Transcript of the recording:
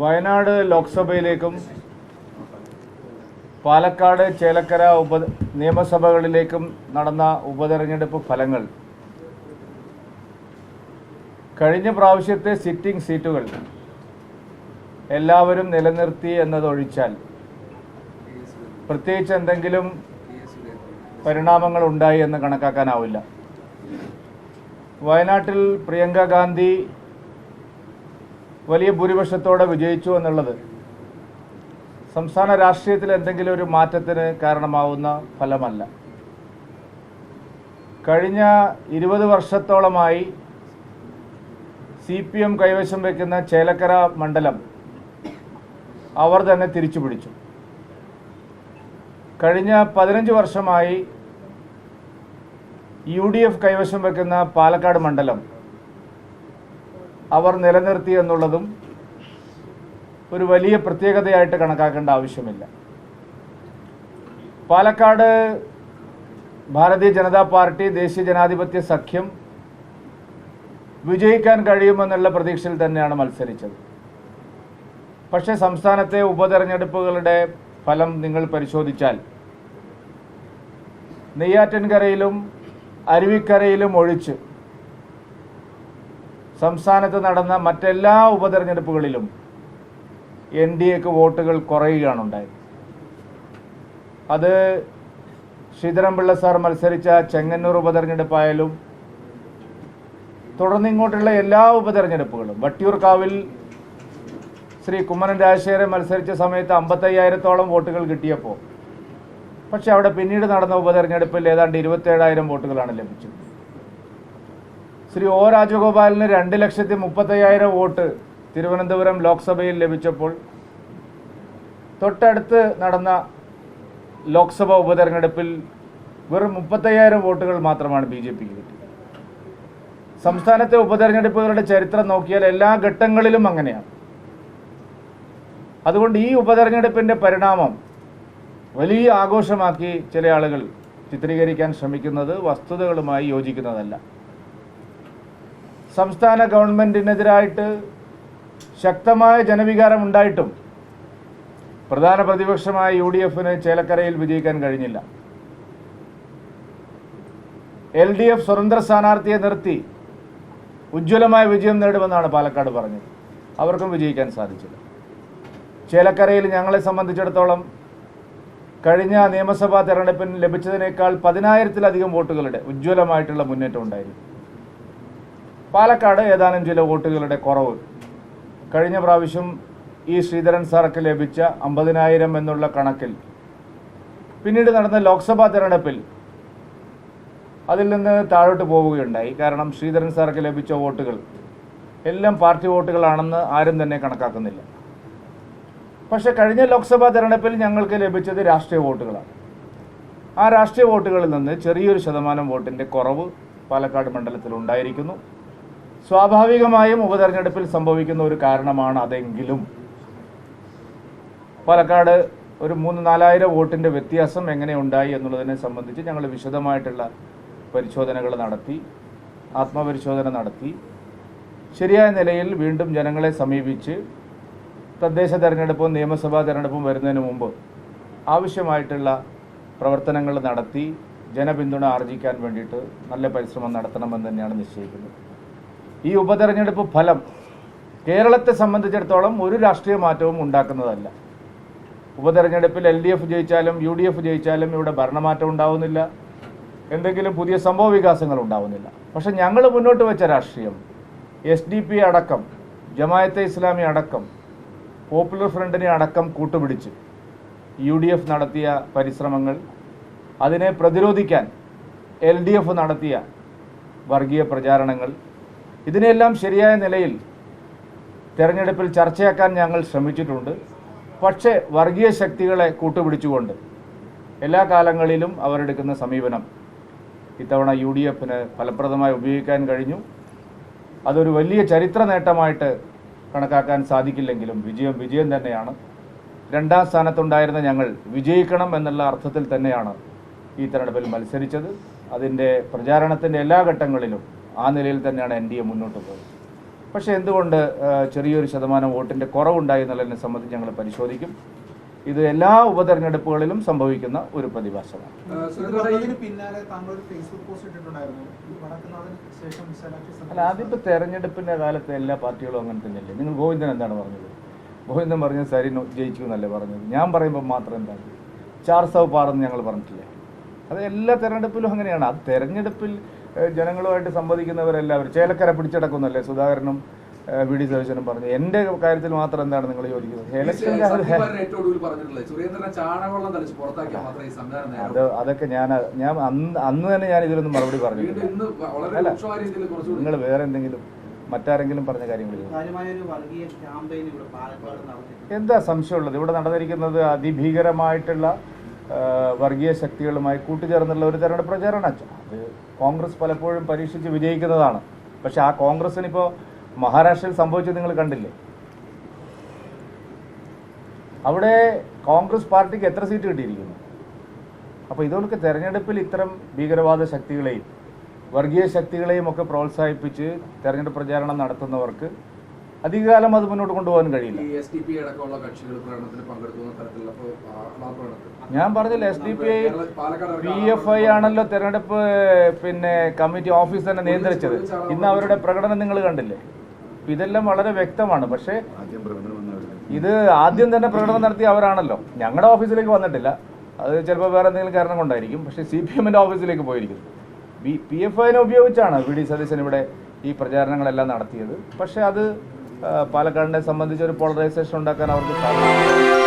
വയനാട് ലോക്സഭയിലേക്കും പാലക്കാട് ചേലക്കര ഉപ നിയമസഭകളിലേക്കും നടന്ന ഉപതെരഞ്ഞെടുപ്പ് ഫലങ്ങൾ. കഴിഞ്ഞ പ്രാവശ്യത്തെ സിറ്റിംഗ് സീറ്റുകൾ എല്ലാവരും നിലനിർത്തി എന്നതൊഴിച്ചാൽ പ്രത്യേകിച്ച് എന്തെങ്കിലും പരിണാമങ്ങൾ ഉണ്ടായി എന്ന് കണക്കാക്കാനാവില്ല. വയനാട്ടിൽ പ്രിയങ്ക ഗാന്ധി വലിയ ഭൂരിപക്ഷത്തോടെ വിജയിച്ചു എന്നുള്ളത്. സംസ്ഥാന രാഷ്ട്രീയത്തിൽ എന്തെങ്കിലും ഒരു മാറ്റത്തിന് കാരണമാവുന്ന ഫലമല്ല. കഴിഞ്ഞ ഇരുപത് വർഷത്തോളമായി സി പി എം കൈവശം വയ്ക്കുന്ന ചേലക്കര മണ്ഡലം അവർ തന്നെ തിരിച്ചു പിടിച്ചു കഴിഞ്ഞ പതിനഞ്ച് വർഷമായി യു ഡി എഫ് കൈവശം വയ്ക്കുന്ന പാലക്കാട് മണ്ഡലം അവർ നിലനിർത്തി എന്നുള്ളതും ഒരു വലിയ പ്രത്യേകതയായിട്ട് കണക്കാക്കേണ്ട ആവശ്യമില്ല. പാലക്കാട് ഭാരതീയ ജനതാ പാർട്ടി ദേശീയ ജനാധിപത്യ സഖ്യം വിജയിക്കാൻ കഴിയുമെന്നുള്ള പ്രതീക്ഷയിൽ തന്നെയാണ് മത്സരിച്ചത്. പക്ഷേ സംസ്ഥാനത്തെ ഉപതെരഞ്ഞെടുപ്പുകളുടെ ഫലം നിങ്ങൾ പരിശോധിച്ചാൽ നെയ്യാറ്റിൻകരയിലും അരുവിക്കരയിലും ഒഴിച്ച് സംസ്ഥാനത്ത് നടന്ന മറ്റെല്ലാ ഉപതെരഞ്ഞെടുപ്പുകളിലും എൻ ഡി എക്ക് വോട്ടുകൾ കുറയുകയാണ് ഉണ്ടായത്. അത് ശ്രീധരൻപിള്ള സാർ മത്സരിച്ച ചെങ്ങന്നൂർ ഉപതെരഞ്ഞെടുപ്പായാലും തുടർന്ന് ഇങ്ങോട്ടുള്ള എല്ലാ ഉപതെരഞ്ഞെടുപ്പുകളും. വട്ടിയൂർക്കാവിൽ ശ്രീ കുമ്മനൻ രാജശേഖരൻ മത്സരിച്ച സമയത്ത് അമ്പത്തയ്യായിരത്തോളം വോട്ടുകൾ കിട്ടിയപ്പോൾ പക്ഷെ അവിടെ പിന്നീട് നടന്ന ഉപതെരഞ്ഞെടുപ്പിൽ ഏതാണ്ട് ഇരുപത്തേഴായിരം വോട്ടുകളാണ് ലഭിച്ചത്. ശ്രീ ഒ രാജഗോപാലിന് രണ്ട് ലക്ഷത്തി മുപ്പത്തയ്യായിരം വോട്ട് തിരുവനന്തപുരം ലോക്സഭയിൽ ലഭിച്ചപ്പോൾ തൊട്ടടുത്ത് നടന്ന ലോക്സഭാ ഉപതെരഞ്ഞെടുപ്പിൽ വെറും മുപ്പത്തയ്യായിരം വോട്ടുകൾ മാത്രമാണ് ബി ജെ പിക്ക് കിട്ടിയത്. സംസ്ഥാനത്തെ ഉപതെരഞ്ഞെടുപ്പുകളുടെ ചരിത്രം നോക്കിയാൽ എല്ലാ ഘട്ടങ്ങളിലും അങ്ങനെയാണ്. അതുകൊണ്ട് ഈ ഉപതെരഞ്ഞെടുപ്പിന്റെ പരിണാമം വലിയ ആഘോഷമാക്കി ചില ആളുകൾ ചിത്രീകരിക്കാൻ ശ്രമിക്കുന്നത് വസ്തുതകളുമായി യോജിക്കുന്നതല്ല. സംസ്ഥാന ഗവൺമെന്റിനെതിരായിട്ട് ശക്തമായ ജനവികാരം ഉണ്ടായിട്ടും പ്രധാന പ്രതിപക്ഷമായ യു ഡി എഫിന് ചേലക്കരയിൽ വിജയിക്കാൻ കഴിഞ്ഞില്ല. എൽ ഡി എഫ് സ്വതന്ത്ര സ്ഥാനാർത്ഥിയെ നിർത്തി ഉജ്ജ്വലമായ വിജയം നേടുമെന്നാണ് പാലക്കാട് പറഞ്ഞത്. അവർക്കും വിജയിക്കാൻ സാധിച്ചില്ല. ചേലക്കരയിൽ ഞങ്ങളെ സംബന്ധിച്ചിടത്തോളം കഴിഞ്ഞ നിയമസഭാ തെരഞ്ഞെടുപ്പിന് ലഭിച്ചതിനേക്കാൾ പതിനായിരത്തിലധികം വോട്ടുകളുടെ ഉജ്ജ്വലമായിട്ടുള്ള മുന്നേറ്റം ഉണ്ടായിരുന്നു. പാലക്കാട് ഏതാനും ചില വോട്ടുകളുടെ കുറവ്. കഴിഞ്ഞ പ്രാവശ്യം ഈ ശ്രീധരൻ സാർക്ക് ലഭിച്ച അമ്പതിനായിരം എന്നുള്ള കണക്കിൽ. പിന്നീട് നടന്ന ലോക്സഭാ തെരഞ്ഞെടുപ്പിൽ അതിൽ നിന്ന് താഴോട്ട് പോവുകയുണ്ടായി. കാരണം ശ്രീധരൻ സാർക്ക് ലഭിച്ച വോട്ടുകൾ എല്ലാം പാർട്ടി വോട്ടുകളാണെന്ന് ആരും തന്നെ കണക്കാക്കുന്നില്ല. പക്ഷേ കഴിഞ്ഞ ലോക്സഭാ തെരഞ്ഞെടുപ്പിൽ ഞങ്ങൾക്ക് ലഭിച്ചത് രാഷ്ട്രീയ വോട്ടുകളാണ്. ആ രാഷ്ട്രീയ വോട്ടുകളിൽ നിന്ന് ചെറിയൊരു ശതമാനം വോട്ടിന്റെ കുറവ് പാലക്കാട് മണ്ഡലത്തിൽ ഉണ്ടായിരിക്കുന്നു സ്വാഭാവികമായും ഉപതെരഞ്ഞെടുപ്പിൽ സംഭവിക്കുന്ന ഒരു കാരണമാണ് അതെങ്കിലും. പാലക്കാട് ഒരു മൂന്ന് നാലായിരം വോട്ടിന്റെ വ്യത്യാസം എങ്ങനെ ഉണ്ടായി എന്നുള്ളതിനെ സംബന്ധിച്ച് ഞങ്ങൾ വിശദമായിട്ടുള്ള പരിശോധനകൾ നടത്തി ആത്മപരിശോധന നടത്തി. ശരിയായ നിലയിൽ വീണ്ടും ജനങ്ങളെ സമീപിച്ച് തദ്ദേശ തെരഞ്ഞെടുപ്പും നിയമസഭാ തെരഞ്ഞെടുപ്പും വരുന്നതിന് മുമ്പ് ആവശ്യമായിട്ടുള്ള പ്രവർത്തനങ്ങൾ നടത്തി ജനപിന്തുണ ആർജിക്കാൻ വേണ്ടിയിട്ട് നല്ല പരിശ്രമം നടത്തണമെന്ന് തന്നെയാണ് നിശ്ചയിക്കുന്നത്. ഈ ഉപതെരഞ്ഞെടുപ്പ് ഫലം കേരളത്തെ സംബന്ധിച്ചിടത്തോളം ഒരു രാഷ്ട്രീയ മാറ്റവും ഉണ്ടാക്കുന്നതല്ല. ഉപതെരഞ്ഞെടുപ്പിൽ എൽ ഡി എഫ് ജയിച്ചാലും യു ഡി എഫ് ജയിച്ചാലും ഇവിടെ ഭരണമാറ്റം ഉണ്ടാവുന്നില്ല. എന്തെങ്കിലും പുതിയ സംഭവ വികാസങ്ങൾ ഉണ്ടാവുന്നില്ല. പക്ഷെ ഞങ്ങൾ മുന്നോട്ട് വെച്ച രാഷ്ട്രീയം എസ് ഡി പി അടക്കം ജമായത്തെ ഇസ്ലാമി അടക്കം പോപ്പുലർ ഫ്രണ്ടിനെ അടക്കം കൂട്ടുപിടിച്ച് യു ഡി എഫ് നടത്തിയ പരിശ്രമങ്ങൾ അതിനെ പ്രതിരോധിക്കാൻ എൽ ഡി എഫ് നടത്തിയ വർഗീയ പ്രചാരണങ്ങൾ ഇതിനെല്ലാം ശരിയായ നിലയിൽ തെരഞ്ഞെടുപ്പിൽ ചർച്ചയാക്കാൻ ഞങ്ങൾ ശ്രമിച്ചിട്ടുണ്ട്. പക്ഷേ വർഗീയ ശക്തികളെ കൂട്ടുപിടിച്ചുകൊണ്ട് എല്ലാ കാലങ്ങളിലും അവരെടുക്കുന്ന സമീപനം ഇത്തവണ യു ഡി എഫിന് ഫലപ്രദമായി ഉപയോഗിക്കാൻ കഴിഞ്ഞു. അതൊരു വലിയ ചരിത്ര നേട്ടമായിട്ട് കണക്കാക്കാൻ സാധിക്കില്ലെങ്കിലും വിജയം വിജയം തന്നെയാണ്. രണ്ടാം സ്ഥാനത്തുണ്ടായിരുന്ന ഞങ്ങൾ വിജയിക്കണം എന്നുള്ള അർത്ഥത്തിൽ തന്നെയാണ് ഈ തെരഞ്ഞെടുപ്പിൽ മത്സരിച്ചത്. അതിന്റെ പ്രചാരണത്തിന്റെ എല്ലാ ഘട്ടങ്ങളിലും ആ നിലയിൽ തന്നെയാണ് എൻ ഡി എ മുന്നോട്ട് പോയത്. പക്ഷേ എന്തുകൊണ്ട് ചെറിയൊരു ശതമാനം വോട്ടിന്റെ കുറവുണ്ടായി എന്നുള്ളതിനെ സംബന്ധിച്ച് ഞങ്ങൾ പരിശോധിക്കും. ഇത് എല്ലാ ഉപതെരഞ്ഞെടുപ്പുകളിലും സംഭവിക്കുന്ന ഒരു പ്രതിഭാസമാണ്. അല്ല അതിപ്പോൾ തെരഞ്ഞെടുപ്പിന്റെ കാലത്ത് എല്ലാ പാർട്ടികളും അങ്ങനെ തന്നെയല്ലേ? നിങ്ങൾ ഗോവിന്ദൻ എന്താണ് പറഞ്ഞത്? ഗോവിന്ദൻ പറഞ്ഞത് സരി ജയിച്ചു എന്നല്ലേ പറഞ്ഞത്? ഞാൻ പറയുമ്പോൾ മാത്രം എന്താണ്? ചാർ സൗ പാറെന്ന് ഞങ്ങൾ പറഞ്ഞിട്ടില്ലേ? അത് എല്ലാ തെരഞ്ഞെടുപ്പിലും അങ്ങനെയാണ്. ആ തെരഞ്ഞെടുപ്പിൽ ജനങ്ങളുമായിട്ട് സംവദിക്കുന്നവരെല്ലാവരും. ചേലക്കര പിടിച്ചടക്കുന്നല്ലേ സുധാകരനും വി ഡി സതീശനും പറഞ്ഞു. എന്റെ കാര്യത്തിൽ മാത്രം എന്താണ് നിങ്ങൾ ചോദിക്കുന്നത് അത് അതൊക്കെ ഞാൻ ഞാൻ അന്ന് തന്നെ ഞാൻ ഇതിലൊന്നും മറുപടി പറഞ്ഞു പറഞ്ഞിട്ടില്ല ഇന്ന് വളരെ അല്ല. നിങ്ങൾ വേറെ എന്തെങ്കിലും മറ്റാരെങ്കിലും പറഞ്ഞ കാര്യങ്ങൾ ചോദിക്കും കാര്യമായൊരു വർഗീയ ക്യാമ്പയിൻ ഇവിടെ പാലക്കാട് നടന്നിട്ടുണ്ട് എന്താ സംശയമുള്ളത്? ഇവിടെ നടന്നിരിക്കുന്നത് അതിഭീകരമായിട്ടുള്ള വർഗീയ ശക്തികളുമായി കൂട്ടുചേർന്നുള്ള ഒരു തെരഞ്ഞെടുപ്പ് പ്രചാരണം അത് കോൺഗ്രസ് പലപ്പോഴും പരീക്ഷിച്ച് വിജയിക്കുന്നതാണ്. പക്ഷെ ആ കോൺഗ്രസിന് ഇപ്പോൾ മഹാരാഷ്ട്രയിൽ സംഭവിച്ചത് നിങ്ങൾ കണ്ടില്ലേ? അവിടെ കോൺഗ്രസ് പാർട്ടിക്ക് എത്ര സീറ്റ് കിട്ടിയിരിക്കുന്നു? അപ്പോൾ ഇതൊക്കെ തെരഞ്ഞെടുപ്പിൽ ഇത്തരം ഭീകരവാദ ശക്തികളെയും വർഗീയ ശക്തികളെയും ഒക്കെ പ്രോത്സാഹിപ്പിച്ച് തെരഞ്ഞെടുപ്പ് പ്രചാരണം നടത്തുന്നവർക്ക് അധികകാലം അത് മുന്നോട്ട് കൊണ്ടുപോകാൻ കഴിയില്ല. ഞാൻ പറഞ്ഞില്ല S D P I P F I ആണല്ലോ തെരഞ്ഞെടുപ്പ് പിന്നെ കമ്മിറ്റി ഓഫീസ് തന്നെ നിയന്ത്രിച്ചത്. ഇന്ന് അവരുടെ പ്രകടനം നിങ്ങൾ കണ്ടില്ലേ? ഇതെല്ലാം വളരെ വ്യക്തമാണ്. പക്ഷേ ഇത് ആദ്യം തന്നെ പ്രകടനം നടത്തിയ അവരാണല്ലോ. ഞങ്ങളുടെ ഓഫീസിലേക്ക് വന്നിട്ടില്ല. അത് ചിലപ്പോൾ വേറെ എന്തെങ്കിലും കാരണം കൊണ്ടായിരിക്കും. പക്ഷേ സി പി എമ്മിന്റെ ഓഫീസിലേക്ക് പോയിരിക്കുന്നു. ബി പി എഫ് ഐനെ ഉപയോഗിച്ചാണ് വി ഡി സതീശൻ ഇവിടെ ഈ പ്രചാരണങ്ങളെല്ലാം നടത്തിയത്. പക്ഷേ അത് പാലക്കാടിനെ സംബന്ധിച്ച് ഒരു പോളറൈസേഷൻ ഉണ്ടാക്കാൻ അവർക്ക് സാധിക്കും.